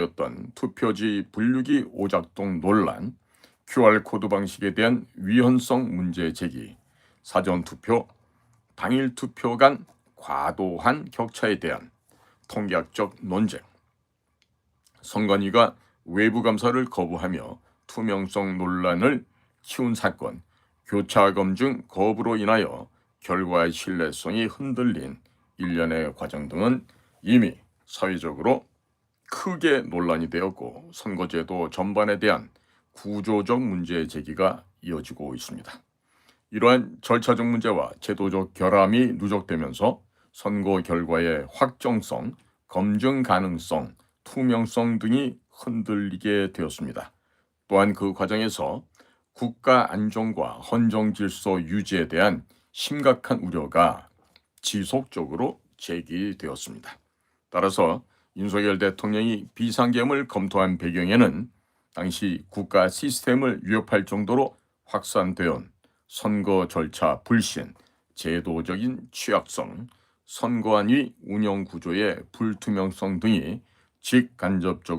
였던 투표지 분류기 오작동 논란, QR코드 방식에 대한 위헌성 문제 제기, 사전투표, 당일 투표 간 과도한 격차에 대한 통계학적 논쟁, 선관위가 외부 감사를 거부하며 투명성 논란을 키운 사건, 교차 검증 거부로 인하여 결과의 신뢰성이 흔들린 일련의 과정 등은 이미 사회적으로 크게 논란이 되었고 선거제도 전반에 대한 구조적 문제 제기가 이어지고 있습니다. 이러한 절차적 문제와 제도적 결함이 누적되면서 선거 결과의 확정성, 검증 가능성, 투명성 등이 흔들리게 되었습니다. 또한 그 과정에서 국가 안정과 헌정 질서 유지에 대한 심각한 우려가 지속적으로 제기되었습니다. 따라서 윤석열 대통령이 비상계엄을 검토한 배경에는 당시 국가 시스템을 위협할 정도로 확산되온 선거 절차 불신, 제도적인 취약성, 선거안위 운영 구조의 불투명성 등이 직간접적으로